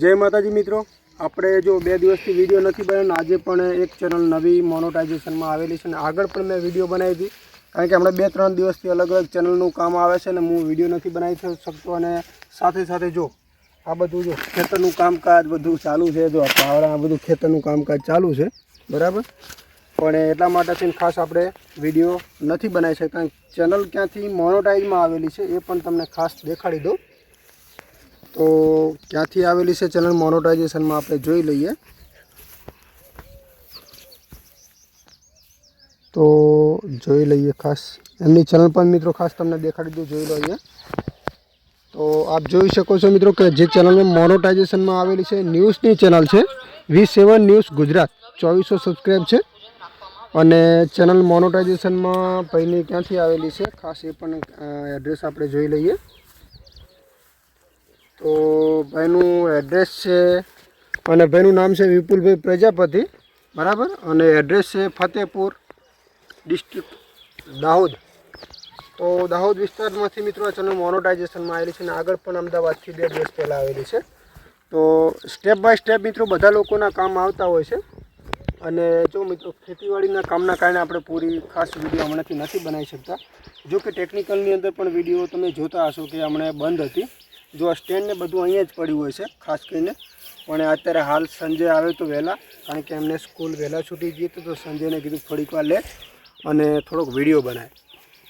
જય માતાજી મિત્રો. આપણે જો બે દિવસથી વીડિયો નથી બનાવ્યો આજે પણ એક ચેનલ નવી મોનોટાઇઝેશનમાં આવેલી છે અને આગળ પણ મેં વીડિયો બનાવી હતી. કારણ કે હમણાં બે ત્રણ દિવસથી અલગ અલગ ચેનલનું કામ આવે છે ને હું વીડિયો નથી બનાવી શકતો અને સાથે સાથે જો આ બધું જો ખેતરનું કામકાજ બધું ચાલુ છે, જો પાવડા, આ બધું ખેતરનું કામકાજ ચાલુ છે, બરાબર? પણ એટલા માટે થઈને ખાસ આપણે વીડિયો નથી બનાવી શકતા. ચેનલ ક્યાંથી મોનોટાઇઝમાં આવેલી છે એ પણ તમને ખાસ દેખાડી દઉં. તો ક્યાંથી આવેલી છે ચેનલ મોનોટાઇઝેશનમાં આપણે જોઈ લઈએ. તો જોઈ લઈએ ખાસ. એમની ચેનલ પણ મિત્રો ખાસ તમને દેખાડી દઉં, જોઈ લઈએ તો આપ જોઈ શકો છો મિત્રો કે જે ચેનલ મોનોટાઇઝેશનમાં આવેલી છે, ન્યૂઝની ચેનલ છે. વી સેવન ન્યૂઝ ગુજરાત, ચોવીસો સબસ્ક્રાઈબ છે. અને ચેનલ મોનોટાઇઝેશનમાં ભાઈની ક્યાંથી આવેલી છે, ખાસ એ પણ એડ્રેસ આપણે જોઈ લઈએ. તો ભાઈનું એડ્રેસ છે અને ભાઈનું નામ છે વિપુલભાઈ પ્રજાપતિ, બરાબર? અને એડ્રેસ છે ફતેપુર ડિસ્ટ્રિક્ટ દાહોદ. તો દાહોદ વિસ્તારમાંથી મિત્રો આ ચેનલ મોનોટાઇઝેશનમાં આવેલી છે અને આગળ પણ અમદાવાદથી બે દિવસ પહેલાં આવેલી છે. તો સ્ટેપ બાય સ્ટેપ મિત્રો બધા લોકોના કામ આવતા હોય છે. અને જો મિત્રો ખેતીવાડીના કામના કારણે આપણે પૂરી ખાસ વીડિયો હમણાંથી નથી બનાવી શકતા. જો કે ટેકનિકલની અંદર પણ વીડિયો તમે જોતા હશો કે હમણાં બંધ હતી. જો આ સ્ટેન્ડને બધું અહીંયા જ પડ્યું હોય છે, ખાસ કરીને. પણ અત્યારે હાલ સંજય આવે તો વહેલા, કારણ કે એમને સ્કૂલ વહેલા છૂટી ગઈ તો સંજયને કીધું થોડીક વાર લે અને થોડોક વીડિયો બનાય.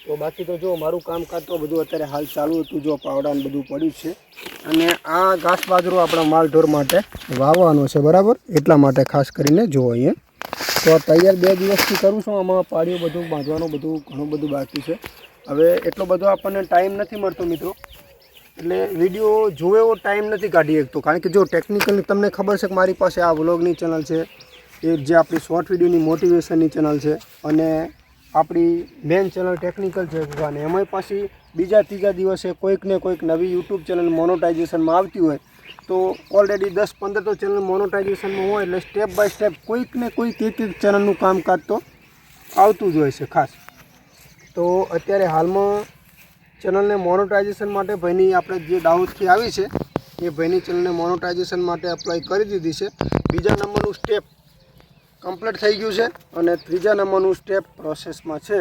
તો બાકી તો જો મારું કામકાજ તો બધું અત્યારે હાલ ચાલુ હતું, જો પાવડા ને બધું પડ્યું છે. અને આ ઘાસ બાજરો આપણા માલઢોર માટે વાવવાનો છે, બરાબર? એટલા માટે ખાસ કરીને જો અહીંયા. તો તૈયાર બે દિવસથી કરું છું, આમાં પાડીઓ બધું બાંધવાનું બધું ઘણું બધું બાકી છે. હવે એટલો બધો આપણને ટાઈમ નથી મળતો મિત્રો. એટલે વીડિયો જોવે એવો ટાઈમ નથી કાઢી શકતો. કારણ કે જો ટેકનિકલ તમને ખબર છે કે મારી પાસે આ વ્લોગની ચેનલ છે, એ જે આપણી શોર્ટ વિડીયોની મોટિવેશનની ચેનલ છે અને આપણી મેન ચેનલ ટેકનિકલ છે અને એમાંય પાછી બીજા ત્રીજા દિવસે કોઈક ને કોઈક નવી યુટ્યુબ ચેનલ મોનોટાઇઝેશનમાં આવતી હોય, તો ઓલરેડી દસ પંદર તો ચેનલ મોનોટાઇઝેશનમાં હોય એટલે સ્ટેપ બાય સ્ટેપ કોઈક ને કોઈક એક એક ચેનલનું કામકાજ તો આવતું જ હોય છે ખાસ. તો અત્યારે હાલમાં ચેનલને મોનોટાઇઝેશન માટે ભાઈની આપણે જે ડાઉટથી આવી છે, એ ભાઈની ચેનલને મોનોટાઇઝેશન માટે અપ્લાય કરી દીધી છે. બીજા નંબરનું સ્ટેપ કમ્પ્લીટ થઈ ગયું છે અને ત્રીજા નંબરનું સ્ટેપ પ્રોસેસમાં છે.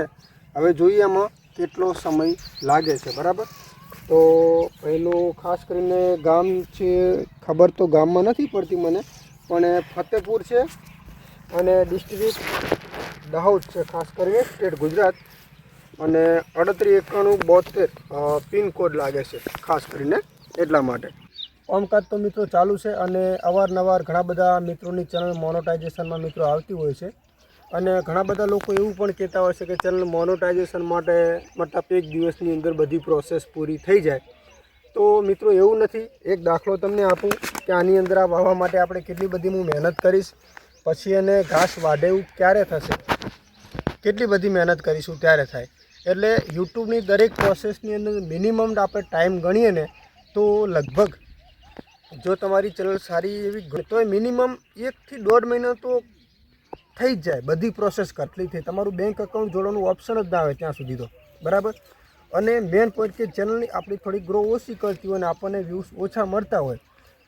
હવે જોઈએ એમાં કેટલો સમય લાગે છે, બરાબર? તો પહેલું ખાસ કરીને ગામ છે, ખબર તો ગામમાં નથી પડતી મને, પણ ફતેપુર છે અને ડિસ્ટ્રિક્ટ દાહોદ છે, ખાસ કરીને સ્ટેટ ગુજરાત. અને અડત્રીસ એકાણું બોતેર પિનકોડ લાગે છે, ખાસ કરીને એટલા માટે. કામકાજ તો મિત્રો ચાલુ છે અને અવારનવાર ઘણા બધા મિત્રોની ચેનલ મોનોટાઇઝેશનમાં મિત્રો આવતી હોય છે. અને ઘણા બધા લોકો એવું પણ કહેતા હોય છે કે ચેનલ મોનોટાઇઝેશન માટે મતલબ એક દિવસની અંદર બધી પ્રોસેસ પૂરી થઈ જાય. તો મિત્રો એવું નથી, એક દાખલો તમને આપું કે આની અંદર આ વાવવા માટે આપણે કેટલી બધી હું મહેનત કરીશ, પછી એને ઘાસ વાઢેવું ક્યારે થશે? કેટલી બધી મહેનત કરીશું ત્યારે થાય? એટલે યુટ્યુબની દરેક પ્રોસેસની અંદર મિનિમમ આપણે ટાઈમ ગણીએ ને, તો લગભગ જો તમારી ચેનલ સારી એવી તો મિનિમમ એકથી દોઢ મહિના તો થઈ જ જાય, બધી પ્રોસેસ કરતી થઈ. તમારું બેંક એકાઉન્ટ જોડવાનું ઓપ્શન જ ના આવે ત્યાં સુધી તો. બરાબર? અને મેન પોઈન્ટ કે ચેનલની આપણી થોડી ગ્રો ઓછી કરતી હોય અને આપણને વ્યૂઝ ઓછા મળતા હોય,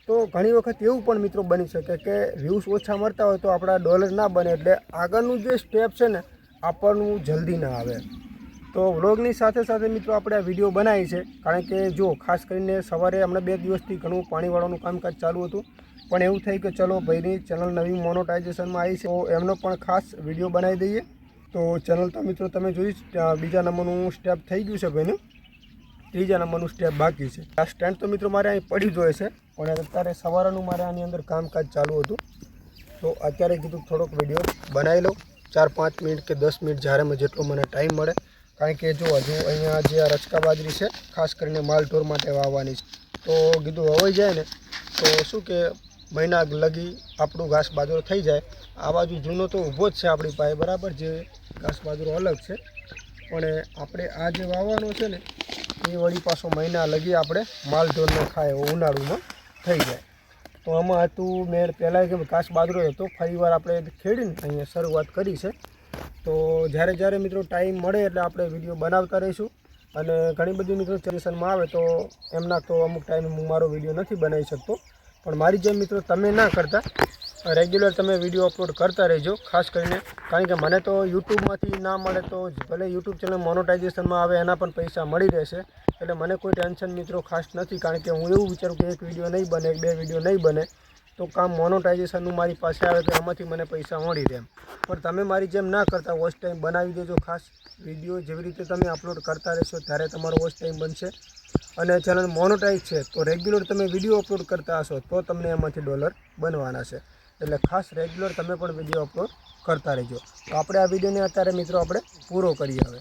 તો ઘણી વખત એવું પણ મિત્રો બની શકે કે વ્યૂઝ ઓછા મળતા હોય તો આપણા ડોલર ના બને. એટલે આગળનું જે સ્ટેપ છે ને, આપણનું જલ્દી ના આવે. તો વ્લોગની સાથે સાથે મિત્રો આપણે આ વીડિયો બનાવી છે. કારણ કે જો, ખાસ કરીને સવારે હમણાં બે દિવસથી ઘણું પાણીવાળાનું કામકાજ ચાલુ હતું. પણ એવું થયું કે ચલો ભાઈની ચેનલ નવી મોનોટાઇઝેશનમાં આવી છે, તો એમનો પણ ખાસ વીડિયો બનાવી દઈએ. તો ચેનલ તો મિત્રો તમે જોઈ બીજા નંબરનું સ્ટેપ થઈ ગયું છે ભાઈનું. ત્રીજા નંબરનું સ્ટેપ બાકી છે. આ સ્ટેન્ડ તો મિત્રો મારે અહીં પડી જ હોય છે, પણ અત્યારે સવારનું મારે આની અંદર કામકાજ ચાલુ હતું. તો અત્યારે કીધું થોડોક વીડિયો બનાવી લઉં. ચાર પાંચ મિનિટ કે દસ મિનિટ જ્યારે મેં જેટલો મને ટાઈમ મળે કારણ કે જો હજુ અહીંયા જે રચકા બાજરી છે, ખાસ કરીને માલઢોર માટે વાવવાની છે. તો કીધું વવાઈ જાય ને, તો શું કે મહિના લગી આપણું ઘાસ બાજરો થઈ જાય. આ બાજુ જૂનો તો ઊભો જ છે આપણી પાસે, બરાબર જે ઘાસ બાજરો અલગ છે. પણ આપણે આ જે વાવવાનો છે ને, એ વળી પાછો મહિના લગી આપણે માલઢોરને ખાય એવો ઉનાળુમાં થઈ જાય. તો આમાં હતું મેં પહેલાં કે ઘાસ બાજરો હતો ફરી વાર આપણે ખેડીને અહીંયા શરૂઆત કરી છે. તો જ્યારે જ્યારે મિત્રો ટાઈમ મળે એટલે આપણે વીડિયો બનાવતા રહીશું. અને ઘણી બધી મિત્રો સિચ્યુએશનમાં આવે તો એમના તો અમુક ટાઈમે હું મારો વીડિયો નથી બનાવી શકતો. પણ મારી જેમ મિત્રો તમે ના કરતા રેગ્યુલર તમે વીડિયો અપલોડ કરતા રહેજો. ખાસ કરીને કારણ કે મને તો યુટ્યુબમાંથી ના મળે તો ભલે યુટ્યુબ ચેનલ મોનોટાઇઝેશનમાં આવે એના પણ પૈસા મળી રહેશે. એટલે મને કોઈ ટેન્શન મિત્રો ખાસ નથી. કારણ કે હું એવું વિચારું કે એક વીડિયો નહીં બને બે વીડિયો નહીં બને. તો કામ મોનોટાઇઝેશનનું મારી પાસે આવે તો એમાંથી મને પૈસા મળી રહે પણ તમે મારી જેમ ના કરતા વોચ ટાઈમ બનાવી દેજો ખાસ વીડિયો જેવી રીતે તમે અપલોડ કરતા રહેશો ત્યારે તમારો વોચ ટાઈમ બનશે. અને ચેનલ મોનોટાઈઝ છે તો રેગ્યુલર તમે વીડિયો અપલોડ કરતા હશો તો તમને એમાંથી ડોલર બનવાના છે. એટલે ખાસ રેગ્યુલર તમે પણ વીડિયો અપલોડ કરતા રહેજો. તો આપણે આ વિડીયોને અત્યારે મિત્રો આપણે પૂરો કરીએ હવે.